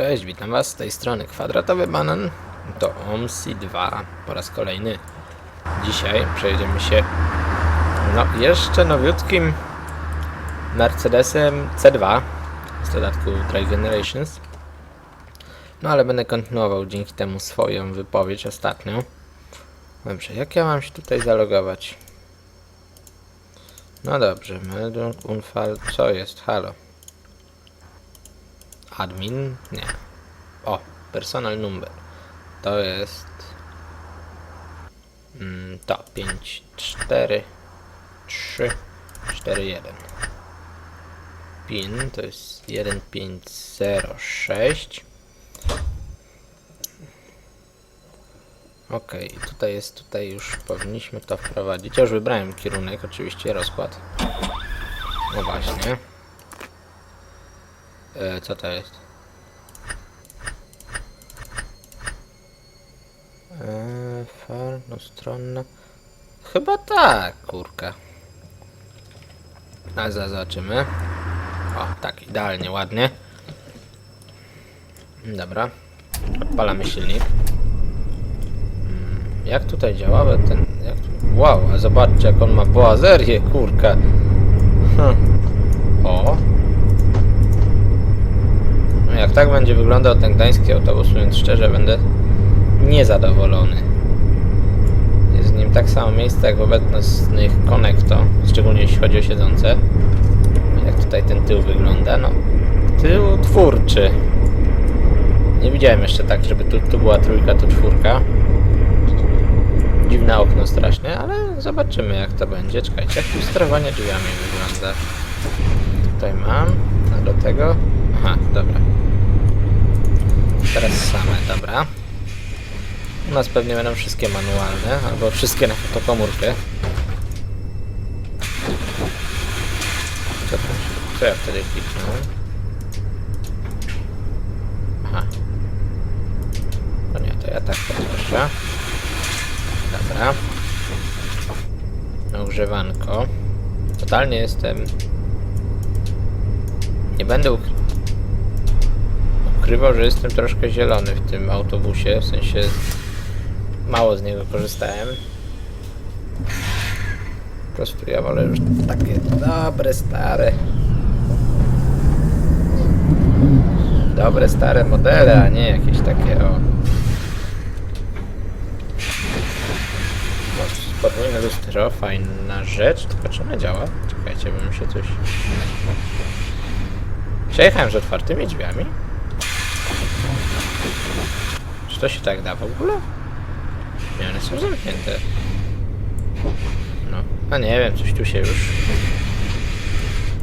Cześć, witam was z tej strony Kwadratowy Banan. To OMSI 2 po raz kolejny. Dzisiaj przejdziemy się no jeszcze nowiutkim Mercedesem C2 z dodatku Drive Generations. No ale będę kontynuował dzięki temu swoją wypowiedź ostatnią. Dobrze, jak ja mam się tutaj zalogować? No dobrze, Meldung, Unfall, co jest? Halo. Admin? Nie. O, personal number. To jest. Mm, to 5, 4, 3, 4, 1. PIN to jest 1506. Ok, tutaj jest, tutaj już powinniśmy to wprowadzić. Ja już wybrałem kierunek, oczywiście rozkład. No właśnie. E, co to jest? E, farnostronna. Chyba tak, kurka. A zobaczymy. O, tak, idealnie, ładnie. Dobra. Odpalamy silnik. Mm, Jak tutaj działały ten... Jak tu... Wow, a zobaczcie jak on ma boazerię, kurka. Hm. O, jak tak będzie wyglądał ten gdański autobus, mówiąc szczerze, będę niezadowolony. Jest w nim tak samo miejsce jak w obecnych Connecto, szczególnie jeśli chodzi o siedzące. Jak tutaj ten tył wygląda, no tył twórczy. Nie widziałem jeszcze tak, żeby tu, tu była trójka, tu czwórka. Dziwne okno strasznie, ale zobaczymy jak to będzie. Czekajcie, jak tu sterowanie drzwiami wygląda. Tutaj mam, a do tego... Aha, dobra. Teraz same, dobra. U nas pewnie będą wszystkie manualne, albo wszystkie na fotokomórkę. Co, co ja wtedy kliknąłem? Aha. No nie, to ja tak poproszę. Dobra. Ogrzewanko. Totalnie jestem... Nie będę ukrywał, że jestem troszkę zielony w tym autobusie, w sensie mało z niego korzystałem. Po prostu ja wolę już takie dobre, stare. Dobre, stare modele, a nie jakieś takie o... Podwójne lustro, fajna rzecz, tylko czy ona działa? Czekajcie, bo mi się coś... Przejechałem z otwartymi drzwiami? Czy to się tak da w ogóle? Nie, one są zamknięte. No, a nie wiem, coś tu się już...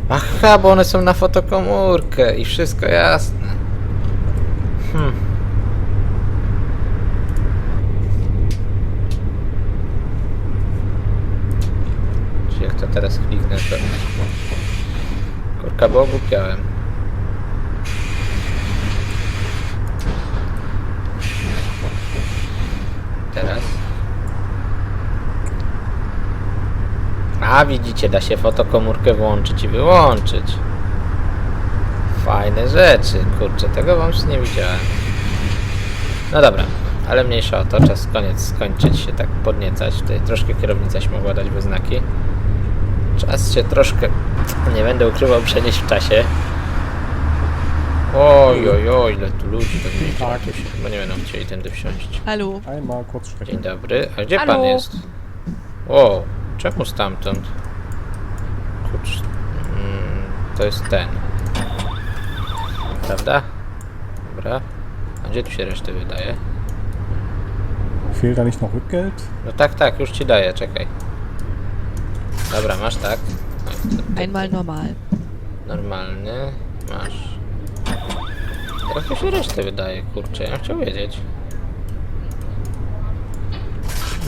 Aha, bo one są na fotokomórkę i wszystko jasne. Hmm. Czy jak to teraz kliknę, to... Kurka, bo ogłupiałem. Teraz. A widzicie, da się fotokomórkę włączyć i wyłączyć. Fajne rzeczy, kurczę, tego wam nie widziałem. No dobra, ale mniejsza o to, czas koniec skończyć się tak podniecać. Tutaj troszkę kierownica się mogła dać we znaki. Czas się troszkę, nie będę ukrywał, przenieść w czasie. Oj, oj, oj, ile tu ludzi pewnie idzie. Tak. Chyba nie będą chcieli tędy wsiąść. Kurz Dzień dobry. A gdzie Halo? pan jest? O, czemu stamtąd? Kurcz. Mm, to jest ten. Prawda? Dobra. A gdzie tu się reszty wydaje? Fehlt da nicht noch Rückgeld? No tak, tak, już ci daję, czekaj. Dobra, masz tak. Einmal normal. Normalny. Masz. Teraz tu się reszty wydaje, kurczę, ja chciał wiedzieć.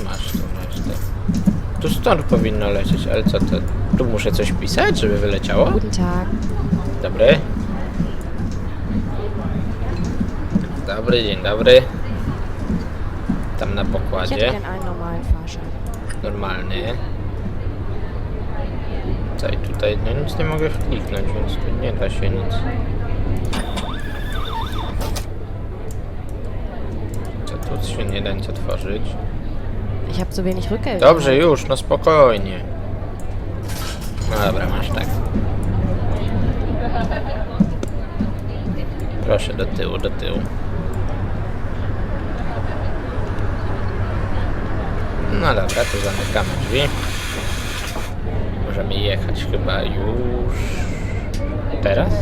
Masz tą resztę. Tu stąd powinno lecieć, ale co to? Tu muszę coś pisać, żeby wyleciało? Guten Tag. Dobry. Dobry, dzień dobry. Tam na Ich hätte pokładzie. gern einen normalen Fahrschein. Normalny. Co i tutaj? No nic nie mogę kliknąć, więc tu nie da się nic. się nie da nic otworzyć. Ich habe zu wenig Rückgeld. Dobrze, już, no spokojnie. No dobra, masz tak. Proszę do tyłu, do tyłu. No dobra, to zamykamy drzwi. Możemy jechać chyba już teraz?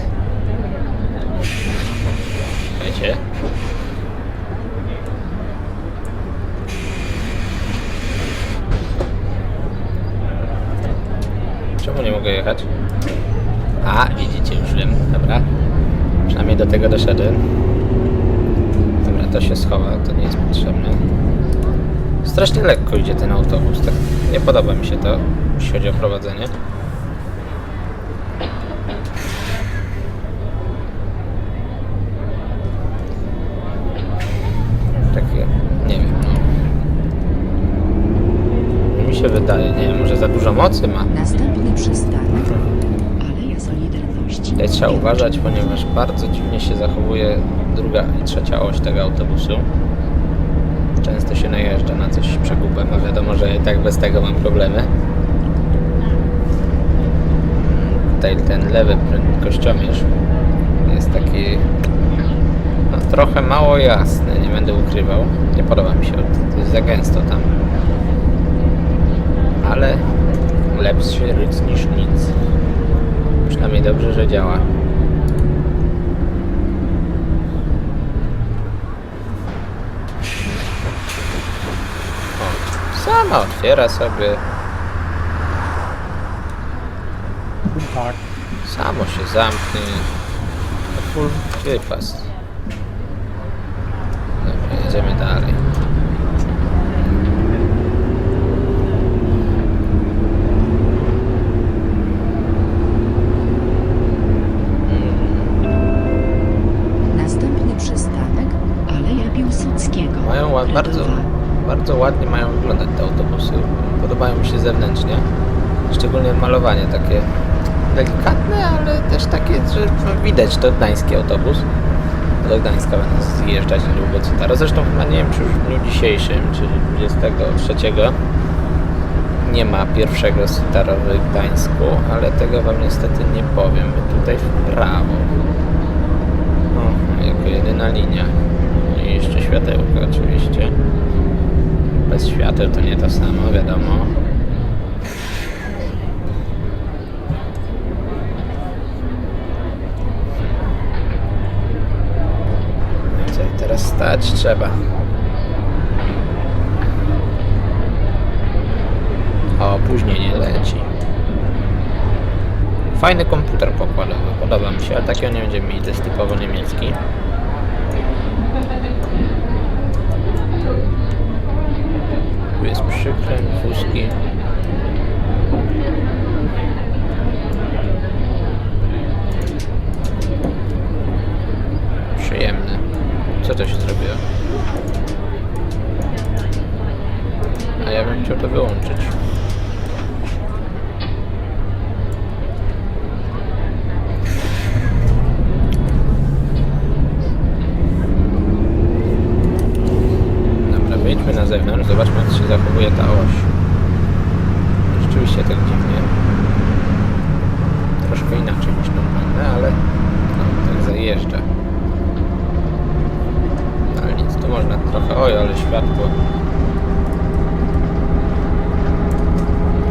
Wiecie? Czemu nie mogę jechać? A, widzicie, już wiem, dobra. Przynajmniej do tego doszedłem. Dobra, to się schowa, to nie jest potrzebne. Strasznie lekko idzie ten autobus, tak nie podoba mi się to, jeśli chodzi o prowadzenie. Takie, nie wiem, no. Mi się wydaje, nie wiem, mocy ma. Następny przystanek. Aleja Solidarności. Tutaj trzeba uważać, ponieważ bardzo dziwnie się zachowuje druga i trzecia oś tego autobusu. Często się najeżdża na coś przegubem, a wiadomo, że i tak bez tego mam problemy. Tutaj ten lewy prędkościomierz jest taki no, trochę mało jasny, nie będę ukrywał. Nie podoba mi się, to jest za gęsto tam. Ale lepszy ryc niż nic. Przynajmniej dobrze, że działa. Sama otwiera sobie. Tag. Samo się zamknie. Full wypas. Dobra, jedziemy dalej. Następny przystanek. Aleja Piłsudskiego. Mają ład, bardzo, Radowa. bardzo ładnie mają wyglądać te autobusy. Podobają mi się zewnętrznie. Szczególnie malowanie takie delikatne, ale też takie, że no, widać to gdański autobus. Do Gdańska będę zjeżdżać niedługo Cytaro. Zresztą chyba nie wiem, czy już w dniu dzisiejszym, czyli 23 nie ma pierwszego Cytaro w Gdańsku, ale tego wam niestety nie powiem. Tutaj w prawo. O, jako jedyna linia. I jeszcze światełko oczywiście. Bez świateł to nie to samo, wiadomo. Co i stać trzeba. A opóźnienie leci. Fajny komputer pokładowy, podoba mi się, ale takiego nie będziemy mieli, to jest typowo niemiecki. Tu jest przykręt, fuski. Przyjemne. Co to się zrobiło? A ja bym chciał to wyłączyć. Dobra, wyjdźmy na zewnątrz, zobaczmy jak się zachowuje ta oś. Rzeczywiście tak dziwnie. Troszkę inaczej niż normalne, ale no, tak zajeżdża. Można trochę... Oj, ale światło.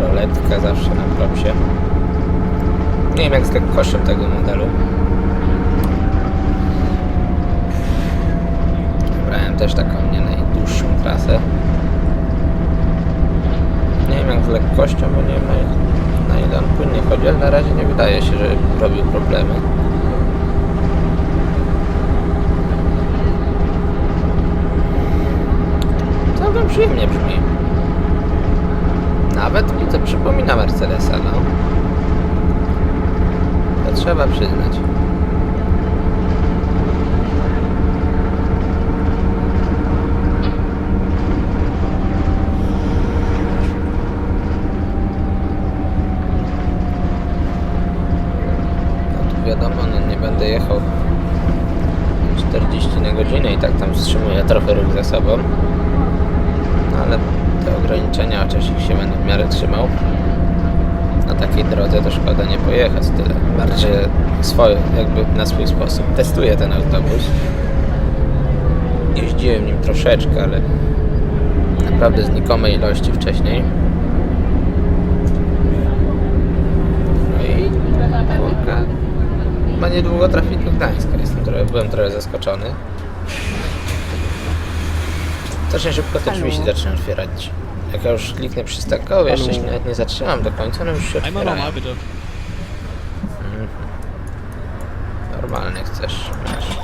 Roletka zawsze na propsie. Nie wiem jak z lekkością tego modelu. Brałem też taką nie najdłuższą trasę. Nie wiem jak z lekkością, bo nie wiem na ile on płynnie chodzi, ale na razie nie wydaje się, że robił problemy. Całkiem przyjemnie brzmi. Nawet mi to przypomina Mercedesa, no. To trzeba przyznać. No wiadomo, no nie będę jechał 40 na godzinę i tak tam wstrzymuje trochę ruch za sobą. Ich się będę w miarę trzymał, na takiej drodze to szkoda nie pojechać tyle. Bardziej swoje, jakby na swój sposób. Testuję ten autobus. Jeździłem nim troszeczkę, ale naprawdę znikomej ilości wcześniej. No i kurka, chyba niedługo trafi do Gdańska. Jestem trochę, byłem trochę zaskoczony. Strasznie szybko te drzwi się zaczynają otwierać. Jak ja już kliknę przystankowy, jeszcze się nawet nie zatrzymam do końca, no już się otwierają. bitte. Normalny chcesz. Masz.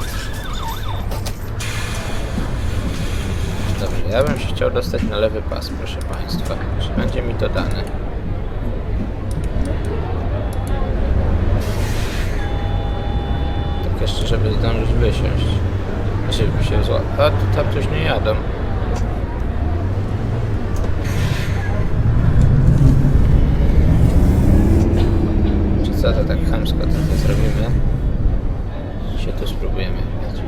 Dobrze, ja bym się chciał dostać na lewy pas, proszę Państwa. Czy będzie mi to dane? Tak jeszcze, żeby zdążyć wysiąść. Znaczy, by się zła... A, tu tam coś nie jadą. Co to tak chamsko to nie zrobimy? się tu spróbujemy jechać.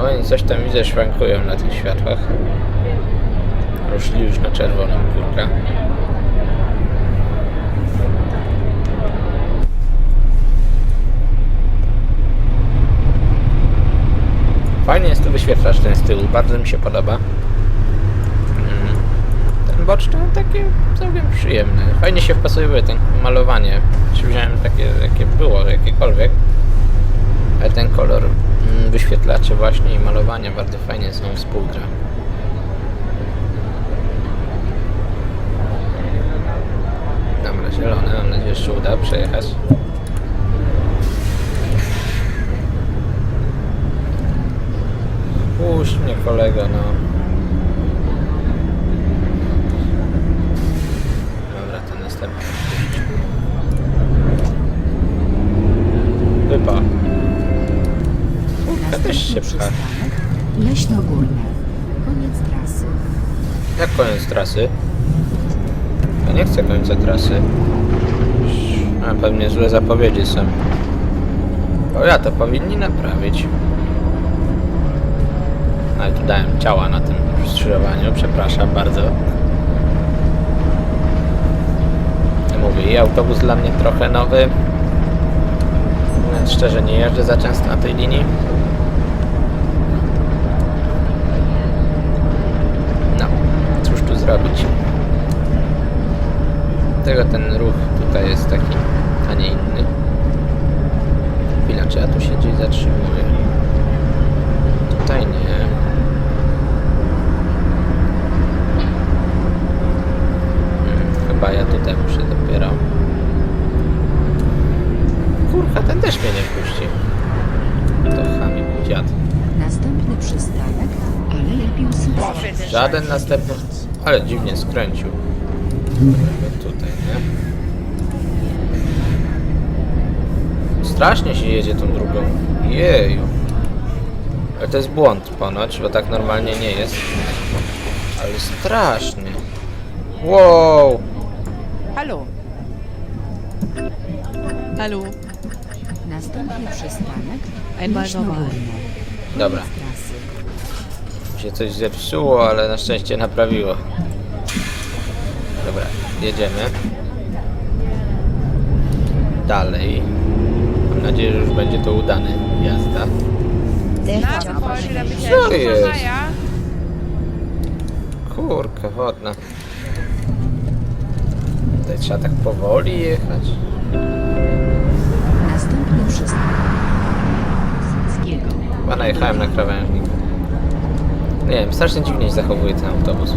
Oni coś tam widzę szwankują na tych światłach. Ruszli już na czerwoną kurka. Fajnie jest tu wyświetlacz ten z tyłu, bardzo mi się podoba. Mm, Ten boczny taki całkiem przyjemny. Fajnie się wpasuje ten malowanie. Czy wziąłem takie, jakie było, jakiekolwiek. Ale ten kolor mm, wyświetlaczy właśnie i malowania bardzo fajnie są współgra. Dobra, zielone, mam nadzieję, że uda przejechać. Puść mnie kolego, no. Też się pcha. Leśnogórne. Koniec trasy. Jak koniec trasy? Ja nie chcę końca trasy. A pewnie złe zapowiedzi są. O ja to powinni naprawić. Ale tu dałem ciała na tym skrzyżowaniu, przepraszam bardzo. Mówię, i autobus dla mnie trochę nowy. Szczerze, nie jeżdżę za często na tej linii. No, cóż tu zrobić? Dlatego ten ruch tutaj jest taki, a nie inny. Chwila, czy ja tu się gdzieś zatrzymuję? Tutaj nie. Hmm, chyba ja tutaj muszę dopiero. Kurka, ten też mnie nie puści. To chamie dziad. Następny przystanek Aleja Piłsudskiego. Żaden następny. Ale dziwnie skręcił. Jakby tutaj, nie? Strasznie się jedzie tą drugą. Jeju. Ale to jest błąd ponoć, bo tak normalnie nie jest. Ale strasznie. Wow! Hallo. Hallo. Następny przystanek Einmal Leśnogórne. normal. Dobra. Się coś zepsuło, ale na szczęście naprawiło. Dobra, jedziemy. Dalej. Mam nadzieję, że już będzie to udany jazda. Der Co jest? Kurka wodna. Tutaj trzeba tak powoli jechać. Następny przystanek Piłsudskiego. Chyba najechałem na krawężnik. Nie wiem, strasznie dziwnie się zachowuje ten autobus.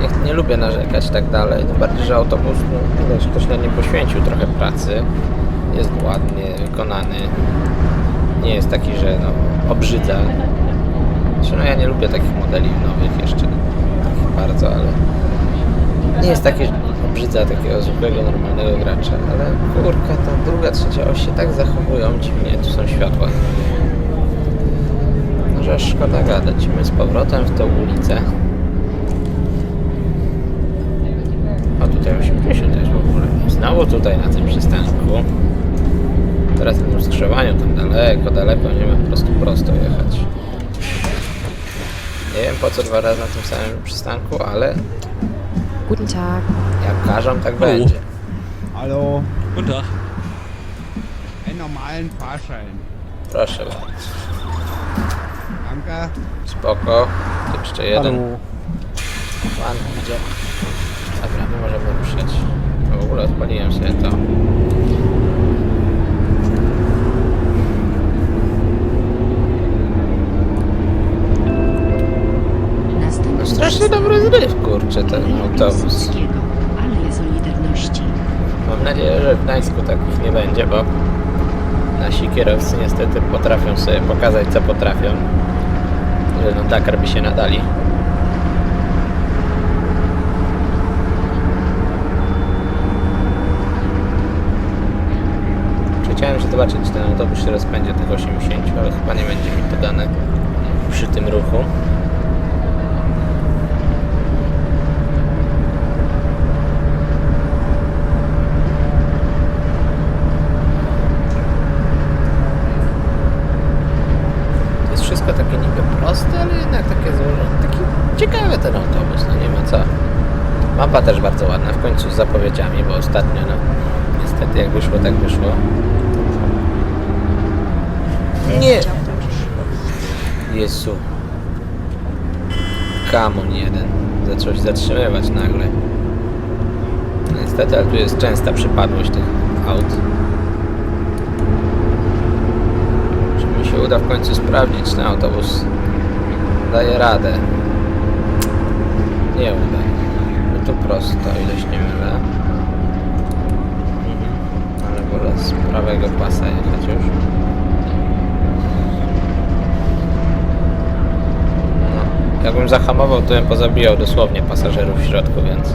Nie, nie lubię narzekać tak dalej, tym bardziej, że autobus, no, widać, ktoś na nim poświęcił trochę pracy. Jest ładnie wykonany. Nie jest taki, że no, obrzydza. Znaczy, no ja nie lubię takich modeli nowych jeszcze. Takich bardzo, ale nie jest taki, obrzydza takiego zwykłego, normalnego gracza, ale kurka, ta druga, trzecia oś się tak zachowują dziwnie, tu są światła. No, że szkoda gadać. My z powrotem w tą ulicę. O, tutaj 80 też w ogóle. Znowu tutaj na tym przystanku. mają tam daleko, daleko, nie ma po prostu prosto jechać. Nie wiem po co dwa razy na tym samym przystanku, ale Guten Tag. jak każą, tak będzie. Hallo. Guten Tag. Einen normalen Fahrschein. Proszę bardzo. Danke. Spoko. Tu Jeszcze jeden. Hallo. Pan idzie. Dobra, my możemy ruszać. W ogóle odpaliłem sobie to. Strasznie dobry zryw, kurczę, ten autobus. Solidarności. Mam nadzieję, że w Gdańsku takich nie będzie, bo nasi kierowcy niestety potrafią sobie pokazać, co potrafią. Że no Dakar by się nadali. Chciałem się zobaczyć, czy ten autobus się rozpędzie tych 80, ale chyba nie będzie mi to dane przy tym ruchu. To jest wszystko takie ale jednak takie złożone. Taki ciekawy ten autobus, no nie ma co. Mapa też bardzo ładna, w końcu z zapowiedziami, bo ostatnio, no niestety jak wyszło, tak wyszło. Nie! Jezu. Kamon jeden. Zaczął się zatrzymywać nagle. No Niestety, ale tu jest częsta przypadłość tych aut. Czy mi się uda w końcu sprawdzić, ten autobus daje radę? Nie uda. No tu prosto, o ile się nie mylę. Mhm. Ale wolę z prawego pasa jechać już. No, jakbym zahamował, to bym pozabijał dosłownie pasażerów w środku, więc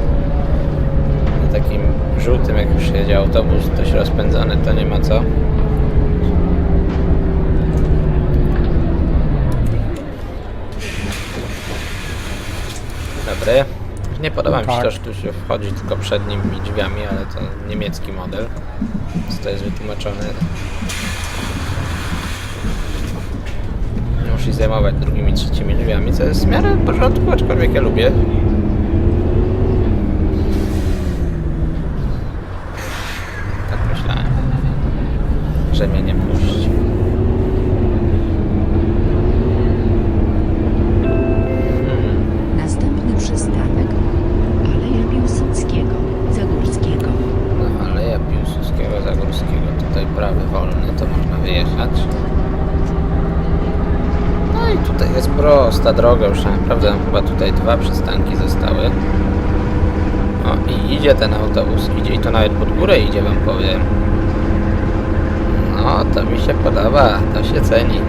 na takim żółtym, jak już jedzie autobus dość rozpędzony, to nie ma co. Dobry. Nie podoba mi się Tak. to, że tu się wchodzi tylko przednimi drzwiami, ale to niemiecki model. Więc to jest wytłumaczone. Nie musi zajmować drugimi, trzecimi drzwiami, co jest w miarę w porządku, aczkolwiek ja lubię. Tak myślałem, że mnie nie puści. Hmm. Następny przystanek. Aleja Piłsudskiego. Zagórskiego. No, Aleja Piłsudskiego, Zagórskiego. Tutaj prawy wolny, to można wyjechać. No i tutaj jest prosta droga, już naprawdę chyba tutaj dwa przystanki zostały. O, i idzie ten autobus, idzie i to nawet pod górę idzie, wam powiem. No, to mi się podoba, to się ceni.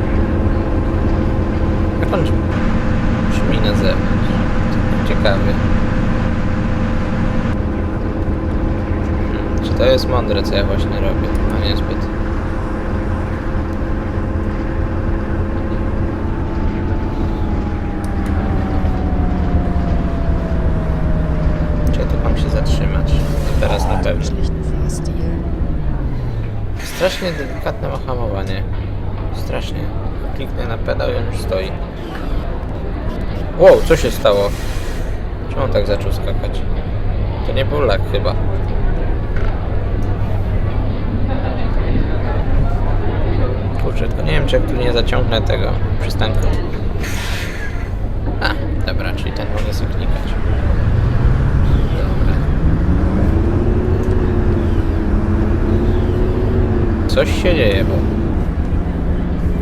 Jak on brzmi na zewnątrz? Ciekawy. Czy to jest mądre, co ja właśnie robię? No niezbyt. Czy ja tu mam się zatrzymać? Teraz na pewno. Strasznie delikatne ma hamowanie. Strasznie. Kliknę na pedał i on już stoi. Wow, co się stało? Czemu on tak zaczął skakać? To nie był lak chyba. Tylko nie wiem, czy jak tu nie zaciągnę tego przystanku. A, dobra, czyli ten mogę sobie klikać. Dobra. Coś się dzieje, bo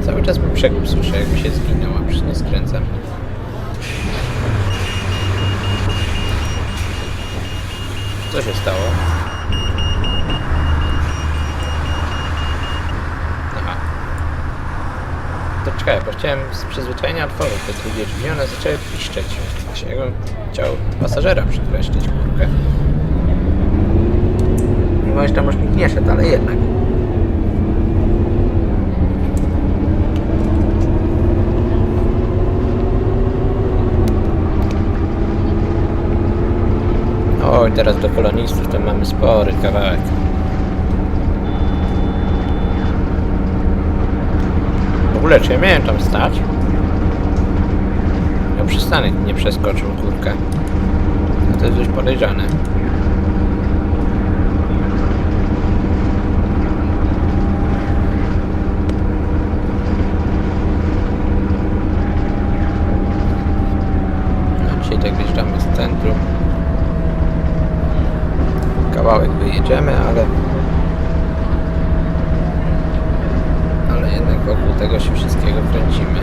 cały czas mi przegub słyszę, jakby się zginął, a przecież nie skręcam. Co się stało? Aha. To czekaj, bo chciałem z przyzwyczajenia otworzyć te drugie drzwi, one zaczęły piszczeć. Właśnie jakbym chciał pasażera przykreszczyć kurkę. Mimo, że tam już nikt nie szedł, ale jednak. Oj, teraz do kolonistów to mamy spory kawałek. Ogóle, czy ja miałem tam stać? Ja przystanek nie przeskoczył, kurkę. No to jest dość podejrzane. No dzisiaj tak wjeżdżamy z centrum. Kawałek wyjedziemy, ale... Ale jednak wokół tego się wszystkiego kręcimy.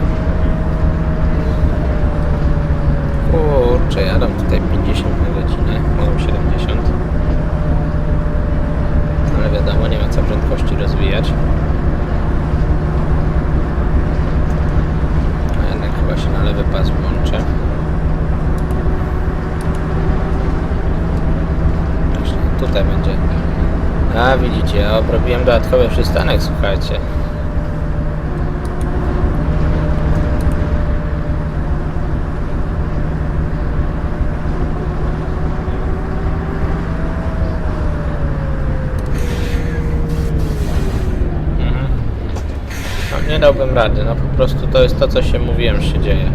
Kurczę, jadą tutaj 50 na godzinę, mogą 70. Ale wiadomo, nie ma co prędkości rozwijać. A jednak chyba się na lewy pas włączę. Właśnie tutaj będzie. A obrobiłem dodatkowy przystanek, słuchajcie. Mhm. No, nie dałbym rady, no po prostu to jest to, co się mówiłem, się dzieje.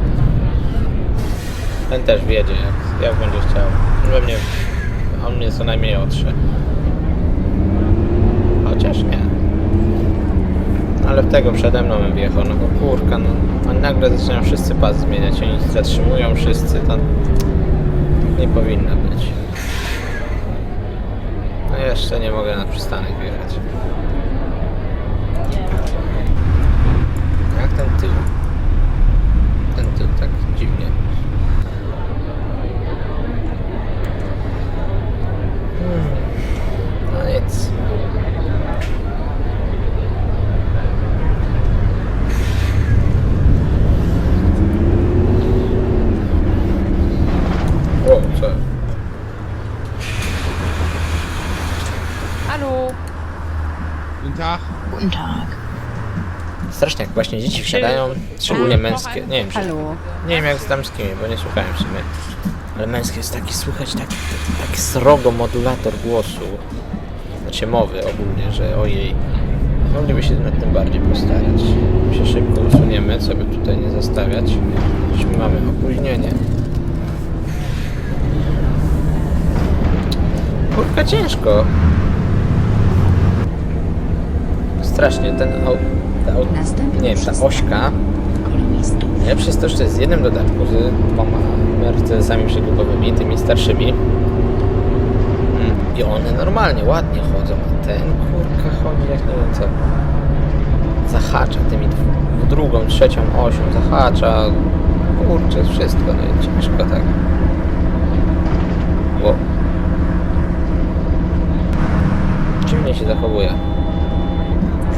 Ten też wiedzie, jak, jak będzie chciał. On mnie, on mnie co najmniej otrze. Chociaż nie. Ale w tego przede mną wjechał, no bo kurka, no. Oni nagle zaczynają wszyscy pas zmieniać, oni zatrzymują wszyscy, to nie powinno być. No jeszcze nie mogę na przystanek wjechać. Jak ten tył? Ten tył tak dziwnie. Hmm. No nic. O, co? Hallo. Guten Tag. Guten Tag. Strasznie jak właśnie dzieci wsiadają, szczególnie męskie. Nie wiem, czy. Nie wiem jak z damskimi, bo nie słuchałem w sumie. Ale męskie jest taki, słychać taki, taki srogo modulator głosu. Znaczy mowy ogólnie, że ojej. Mogliby się nad tym bardziej postarać. My się szybko usuniemy, co by tutaj nie zastawiać. Już mamy opóźnienie. Kurka ciężko. Strasznie ten ta nie wiem, ta ośka. Najlepsze jest to, że to jest jednym dodatku z dwoma Mercedesami przekupowymi, tymi starszymi. Mm, I one normalnie, ładnie chodzą, a ten kurka chodzi jak nie wiem co. Zahacza tymi drugą, trzecią osią, zahacza. Kurczę, wszystko, no i ciężko tak. Ło. Dziwnie się zachowuje.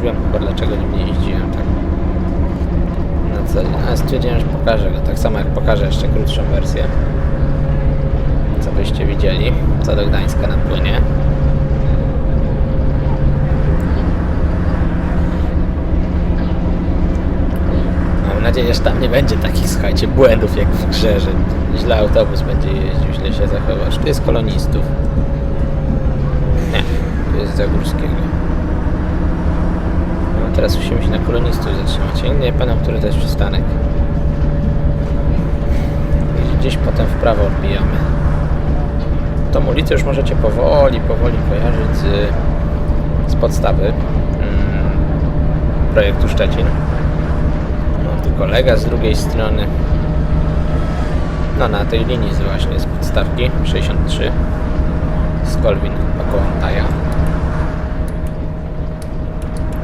Wiem chyba dlaczego nim nie jeździłem tak. Na co dzień. A stwierdziłem, że pokażę go. Tak samo jak pokażę jeszcze krótszą wersję. Co byście widzieli. Co do Gdańska napłynie. Mam nadzieję, że tam nie będzie takich, słuchajcie, błędów jak w grze, że źle autobus będzie jeździł, źle się zachował. Czy to jest kolonistów? Nie, to jest Zagórskiego. Teraz musimy się na kolonistów zatrzymać. Ja nie pamiętam, który to jest przystanek. I Gdzieś potem w prawo odbijamy. Tą ulicę już możecie powoli, powoli kojarzyć z, z podstawy mm, projektu Szczecin. No, tu kolega z drugiej strony. No, na tej linii właśnie z podstawki 63 z Kolwin około Antaja.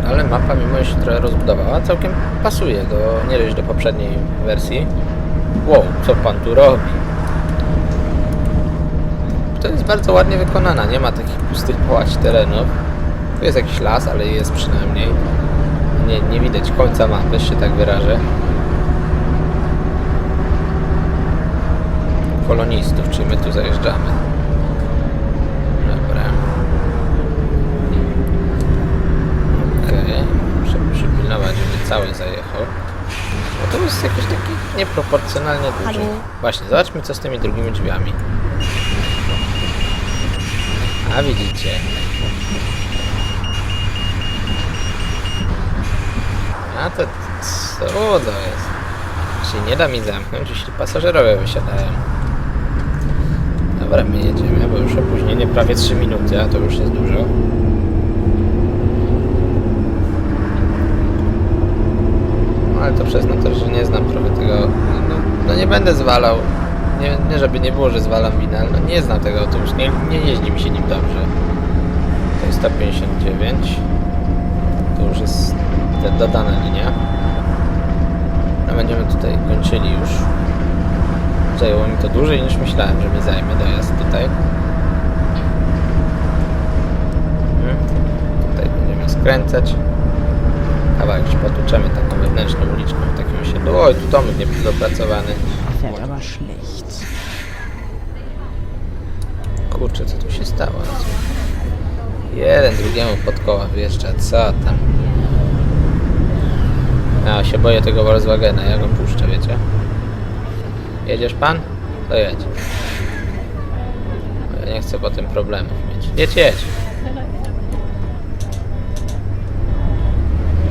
Ale mapa mimo, się trochę rozbudowała, całkiem pasuje do, nie dość do poprzedniej wersji. Wow, co pan tu robi? To jest bardzo ładnie wykonana, nie ma takich pustych połać terenów. Tu jest jakiś las, ale jest przynajmniej. Nie, nie widać końca mapy, się tak wyrażę. Kolonistów, czyli my tu zajeżdżamy. Dobra. Okej, muszę przypilnować, żeby cały zajechał. Bo to jest jakiś taki nieproporcjonalnie duży. Właśnie, zobaczmy co z tymi drugimi drzwiami. A widzicie. A to Co to jest? Czyli nie da mi zamknąć, jeśli pasażerowie wysiadają. Dobra, my jedziemy, bo już opóźnienie prawie 3 minuty, a to już jest dużo. No, ale to przez no to, że nie znam trochę tego. No, no nie będę zwalał. Nie, nie żeby nie było, że zwalam winę, ale no nie znam tego autobusu. Nie, nie jeździ mi się nim dobrze. To jest 159. To już jest dodana linia. A będziemy tutaj kończyli już. Zajęło mi to dłużej niż myślałem, że mi zajmie dojazd tutaj. Mhm. Tutaj będziemy skręcać. Kawałek się potłuczemy taką wewnętrzną uliczką, takim osiedlu. Oj, tu domek niedopracowany. Kurczę, co tu się stało? Jeden drugiemu pod koła wjeżdża, co tam? Ja się boję tego Volkswagena, ja go puszczę, wiecie? Jedziesz pan? To jedź. Ja nie chcę potem problemów mieć. Jedź, jedź.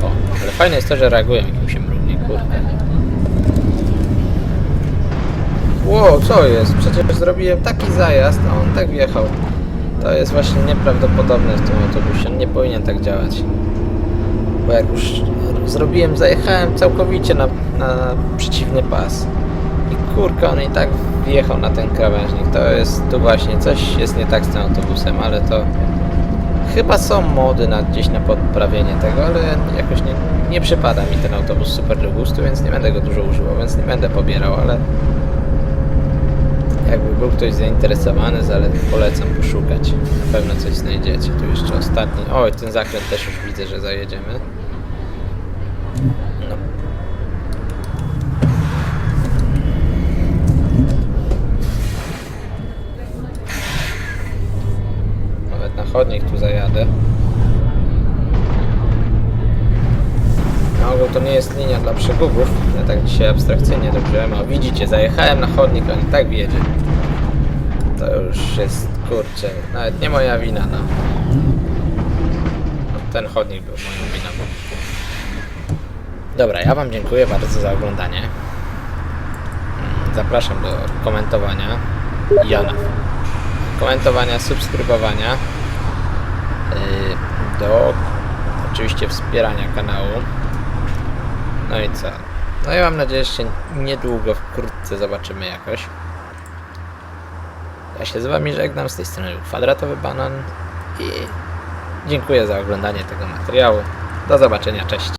O, ale fajne jest to, że reagują, jak im się mrugnie, kurde. Ło, co jest? Przecież zrobiłem taki zajazd, a on tak wjechał. To jest właśnie nieprawdopodobne w tym autobusie. Nie powinien tak działać. Bo jak już zrobiłem, zajechałem całkowicie na, na przeciwny pas. I kurka, on i tak wjechał na ten krawężnik. To jest tu właśnie, coś jest nie tak z tym autobusem, ale to chyba są mody na, gdzieś na podprawienie tego, ale jakoś nie, nie przypada mi ten autobus super do gustu, więc nie będę go dużo używał, więc nie będę pobierał, ale jakby był ktoś zainteresowany, polecam poszukać. Na pewno coś znajdziecie. Tu jeszcze ostatni. Oj, ten zakręt też już widzę, że zajedziemy. Chodnik tu zajadę. Na ogół to nie jest linia dla przegubów. Ja tak dzisiaj abstrakcyjnie to wziąłem. A widzicie, zajechałem na chodnik, i tak wjedzie. To już jest, kurczę, nawet nie moja wina, no. No, Ten chodnik był moją winą. Dobra, ja wam dziękuję bardzo za oglądanie. Mm, Zapraszam do komentowania. Jana. Komentowania, subskrybowania. Do oczywiście wspierania kanału. No i co? No i mam nadzieję, że się niedługo, wkrótce zobaczymy jakoś. Ja się z wami żegnam, z tej strony Kwadratowy Banan i dziękuję za oglądanie tego materiału. Do zobaczenia, cześć.